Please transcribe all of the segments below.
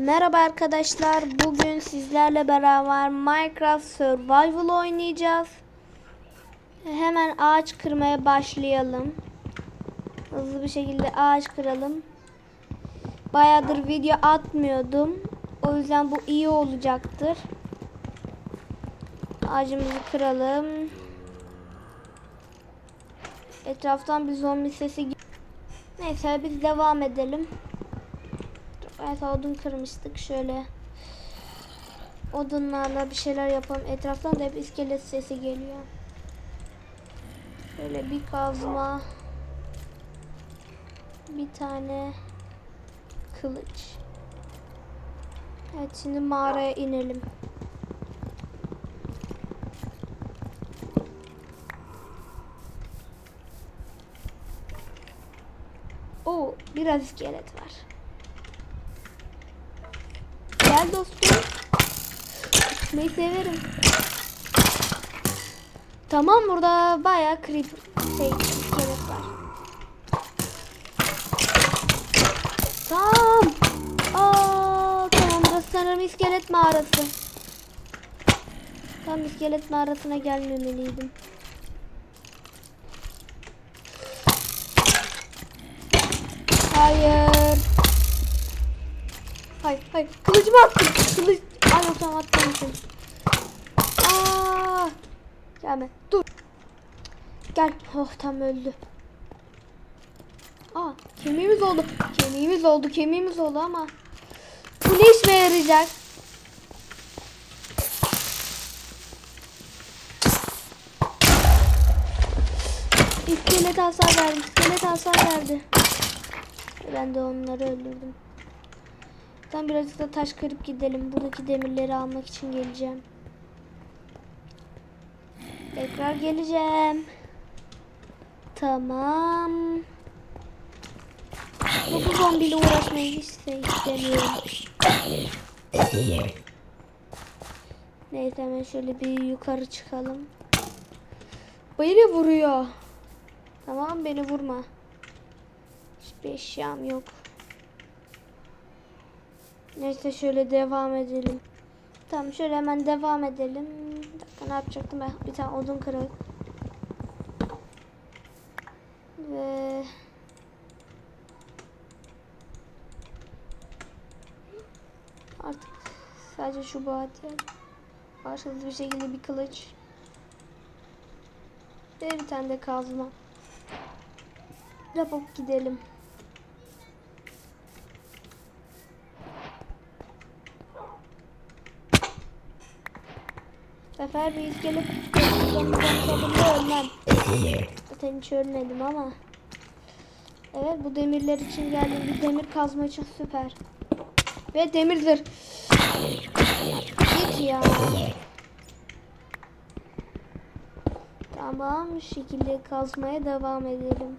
Merhaba arkadaşlar. Bugün sizlerle beraber Minecraft Survival oynayacağız. Hemen ağaç kırmaya başlayalım. Hızlı bir şekilde ağaç kıralım. Bayağıdır video atmıyordum. O yüzden bu iyi olacaktır. Ağacımızı kıralım. Etraftan bir zombi sesi Neyse biz devam edelim. Evet odun kırmıştık şöyle. Odunlarla bir şeyler yapalım. Etraftan da hep iskelet sesi geliyor. Şöyle bir kazma. Bir tane kılıç. Evet şimdi mağaraya inelim. Oo biraz iskelet var. Gel dostum. Gitmeyi severim. Tamam burada bayağı creep şey iskelet var. Tamam. Aa, tamam burası sanırım iskelet mağarası. Tam iskelet mağarasına gelmemeliydim. Hayır. Hayır, hayır. Kılıcımı attım. Kılıç. Ay yok tamam atmamışım. Aa! Gelme. Dur. Gel. Oh tam öldü. Aa kemiğimiz oldu. Kemiğimiz oldu. Kemiğimiz oldu ama. Bu ne işime yarayacak? İskelet hasar verdi. İskelet hasar verdi. Ben de onları öldürdüm. Ben birazcık da taş kırıp gidelim. Buradaki demirleri almak için geleceğim. Tekrar geleceğim. Tamam. Bu zombiyle uğraşmayı hiç istemiyorum. Neyse hemen şöyle bir yukarı çıkalım. Beni vuruyor. Tamam beni vurma. Hiçbir eşyam yok. Neyse şöyle devam edelim. Tamam şöyle hemen devam edelim. Bir dakika ne yapacaktım ben? Bir tane odun kırık. Ve artık sadece şu bahtiyar var. Hızlı bir şekilde bir kılıç. Ve bir tane de kazma. Yapıp gidelim. Sefer iskelet sonunda ölmem. Zaten hiç ölmedim ama. Evet bu demirler için geldim. Bir demir kazma için süper. Ve demir zırh. Git ya. Tamam bu şekilde kazmaya devam edelim.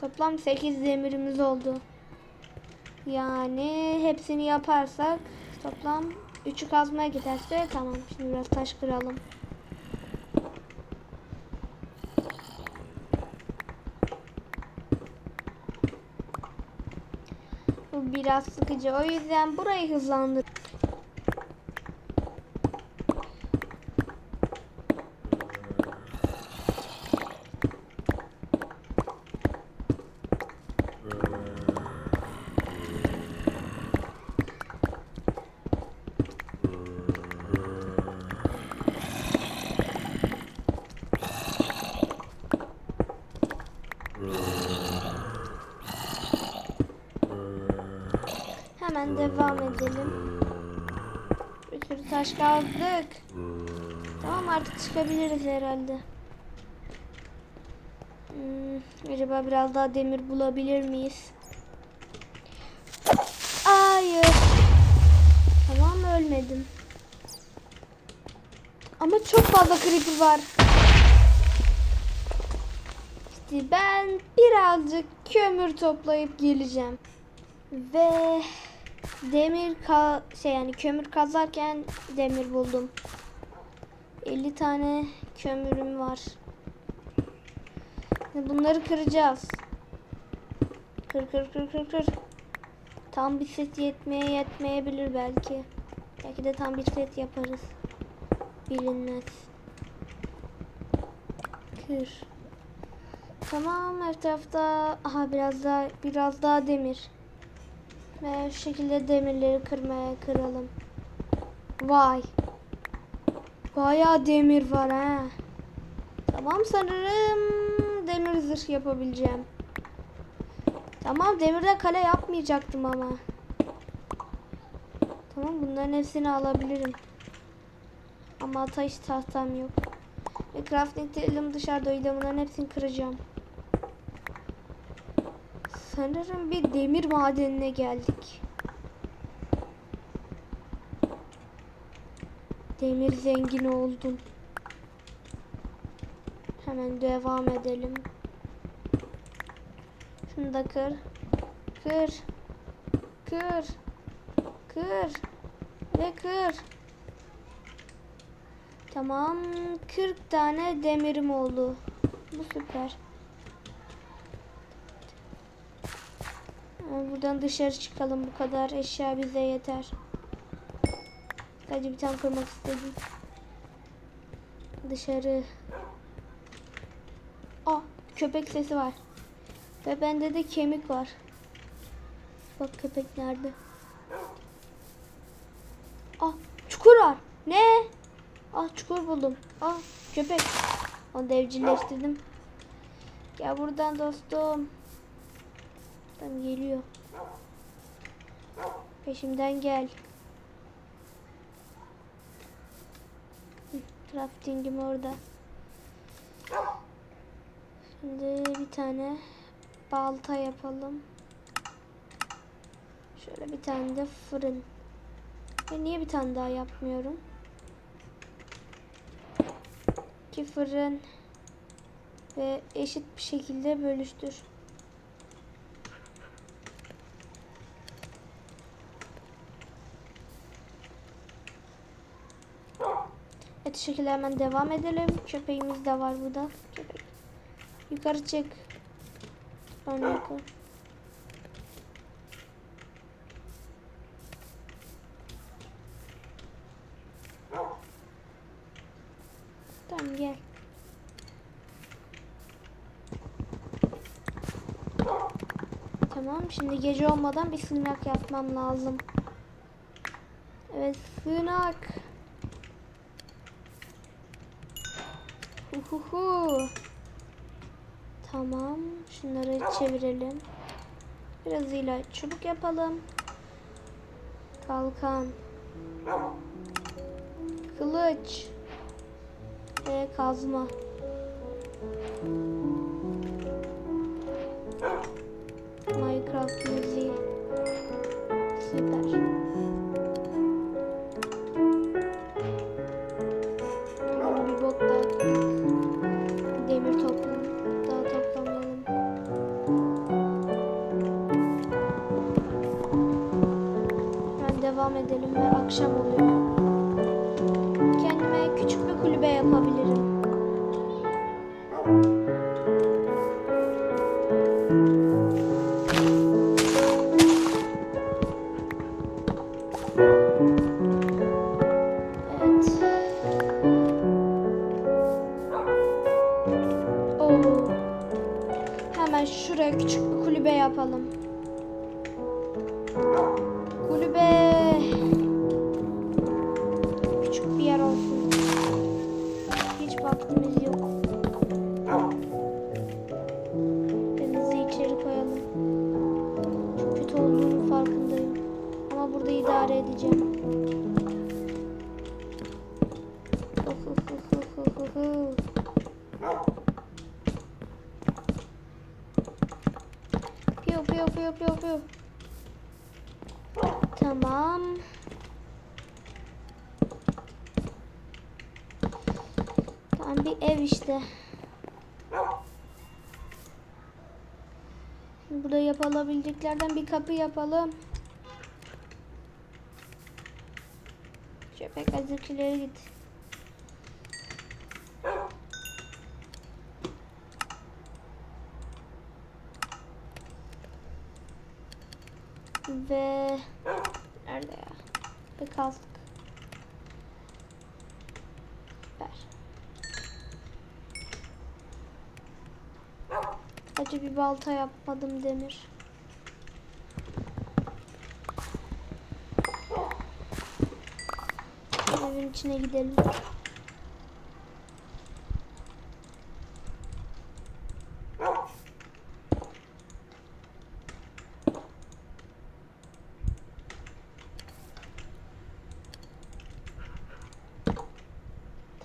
Toplam 8 demirimiz oldu. Yani hepsini yaparsak toplam 3'ü kazmaya giderse tamam. Şimdi biraz taş kıralım. Bu biraz sıkıcı. O yüzden burayı hızlandır. Hemen devam edelim. Bir sürü taş kazdık. Tamam artık çıkabiliriz herhalde. Hmm, acaba biraz daha demir bulabilir miyiz? Hayır. Tamam ölmedim. Ama çok fazla creeper var. İşte ben birazcık kömür toplayıp geleceğim. Ve demir ka şey yani kömür kazarken demir buldum. 50 tane kömürüm var. Bunları kıracağız. Kır kır kır kır kır. Tam bir set yetmeye yetmeyebilir belki. Belki de tam bir set yaparız. Bilinmez. Kır. Tamam her tarafta aha biraz daha biraz daha demir. Ve şu şekilde demirleri kırmaya kıralım. Vay. Bayağı demir var ha. Tamam sanırım demir zırh yapabileceğim. Tamam demirde kale yapmayacaktım ama. Tamam bunların hepsini alabilirim. Ama taş tahtam yok. Ve crafting table'ım dışarıda yüzden bunların hepsini kıracağım. Sanırım bir demir madenine geldik. Demir zengini oldum. Hemen devam edelim. Şunu da kır. Kır. Kır. Kır. Ve kır. Tamam. 40 tane demirim oldu. Bu süper. Buradan dışarı çıkalım. Bu kadar eşya bize yeter. Sadece bir tane koymak istedim. Dışarı. Aa, köpek sesi var. Ve bende de kemik var. Bak köpek nerede? Ah, çukur var. Ne? Ah, çukur buldum. Ah, köpek. Onu da evcilleştirdim. Gel buradan dostum. Tam geliyor. Peşimden gel. Crafting'im orada. Şimdi bir tane balta yapalım. Şöyle bir tane de fırın. Ve niye bir tane daha yapmıyorum? İki fırın ve eşit bir şekilde bölüştür. Şekilde hemen devam edelim. Köpeğimiz de var burada. Köpek. Yukarı çık. Sonra yukarı. Tamam gel. Tamam şimdi gece olmadan bir sığınak yapmam lazım. Evet sığınak. Uhuhu. Tamam. Şunları çevirelim. Birazıyla çubuk yapalım. Kalkan. Kılıç. Ve kazma. Devam edelim ve akşam oluyor. Kendime küçük bir kulübe yapabilirim. Tamam. Tamam bir ev işte. Burada yapılabileceklerden bir kapı yapalım. Köpek azıcık ileri git. Ve nerede ya? Bir kask. Ver. Acı bir balta yapmadım demir. Evin içine gidelim.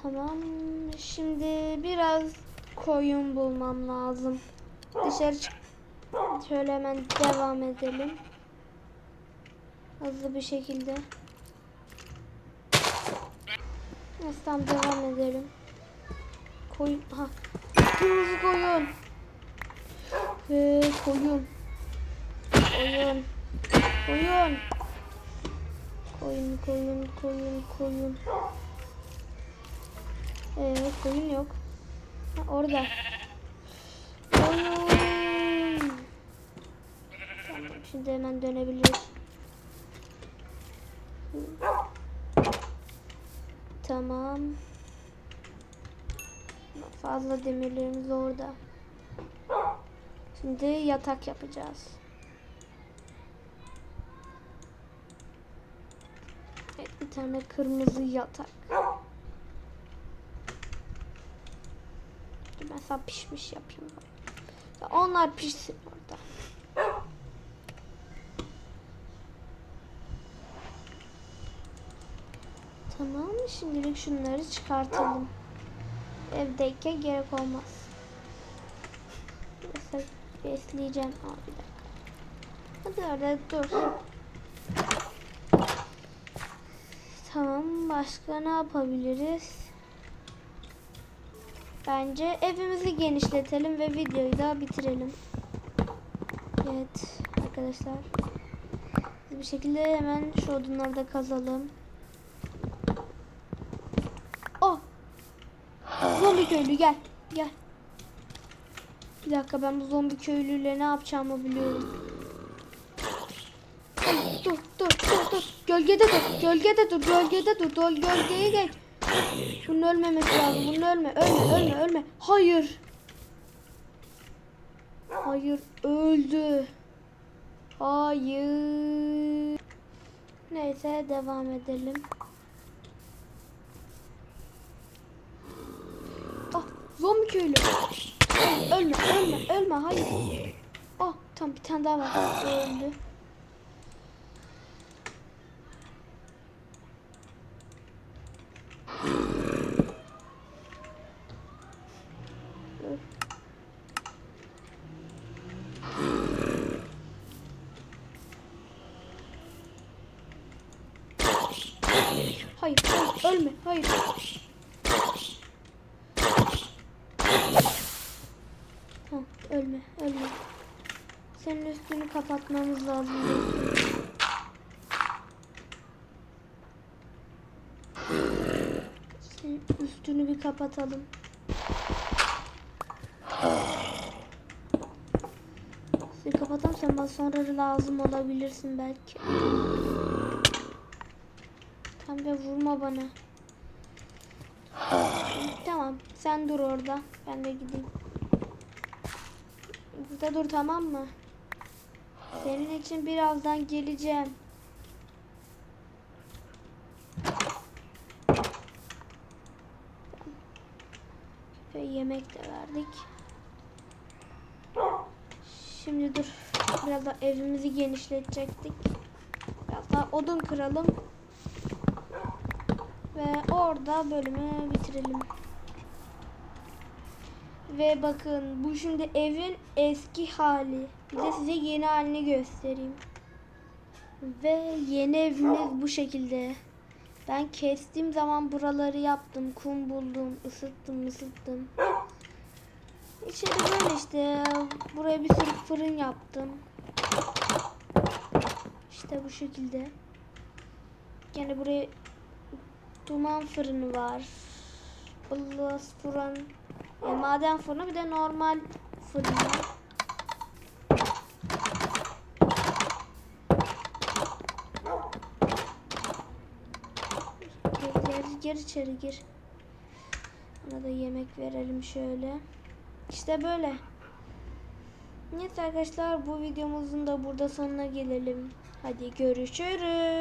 Tamam. Şimdi biraz koyun bulmam lazım. Dışarı çık. Şöyle hemen devam edelim. Hızlı bir şekilde. Neyse tamam devam edelim. Koyun. Ha. Kırmızı koyun. Ve koyun. Koyun. Koyun. Koyun, koyun, koyun, koyun. Ee, koyun yok. Ha, orada. Koyun. Şimdi hemen dönebiliriz. Tamam. Fazla demirlerimiz orada. Şimdi yatak yapacağız. Evet, bir tane kırmızı yatak. Sana pişmiş yapayım. Ya onlar pişsin orada. Tamam şimdilik şunları çıkartalım. Evdeyken gerek olmaz. Mesela besleyeceğim. Dakika. Hadi orada dur. Tamam başka ne yapabiliriz? Bence evimizi genişletelim ve videoyu da bitirelim. Evet arkadaşlar. Bir şekilde hemen şu odunları da kazalım. Oh! Zombi köylü gel. Gel. Bir dakika ben bu zombi köylüyle ne yapacağımı biliyorum. Dur dur dur dur. Gölgede dur. Gölgede dur. Gölgede dur. Gölgeye geç. Bunun ölmemesi lazım. Bunun ölme. Ölme ölme ölme. Hayır. Hayır öldü. Hayır. Neyse devam edelim. Ah zombi köylü. Ölme ölme ölme hayır. Ah tam bir tane daha var. Öldü. Hayır, hayır, ölme, hayır. Ha, ölme, ölme. Senin üstünü kapatmamız lazım. Senin üstünü bir kapatalım. Seni kapatalım sen bana sonra lazım olabilirsin belki. Tamam be vurma bana. Tamam sen dur orada. Ben de gideyim. Burada dur tamam mı? Senin için birazdan geleceğim. Ve yemek de verdik. Şimdi dur. Biraz da evimizi genişletecektik. Biraz daha odun kıralım. Ve orada bölümü bitirelim. Ve bakın bu şimdi evin eski hali. Bir de size yeni halini göstereyim. Ve yeni evimiz bu şekilde. Ben kestiğim zaman buraları yaptım. Kum buldum. ısıttım ısıttım. İçeri böyle işte. Buraya bir sürü fırın yaptım. İşte bu şekilde. Yani buraya duman fırını var. Blast fırın. E, maden fırını bir de normal fırını. Gir, gir içeri gir. Ona da yemek verelim şöyle. İşte böyle. Evet arkadaşlar bu videomuzun da burada sonuna gelelim. Hadi görüşürüz.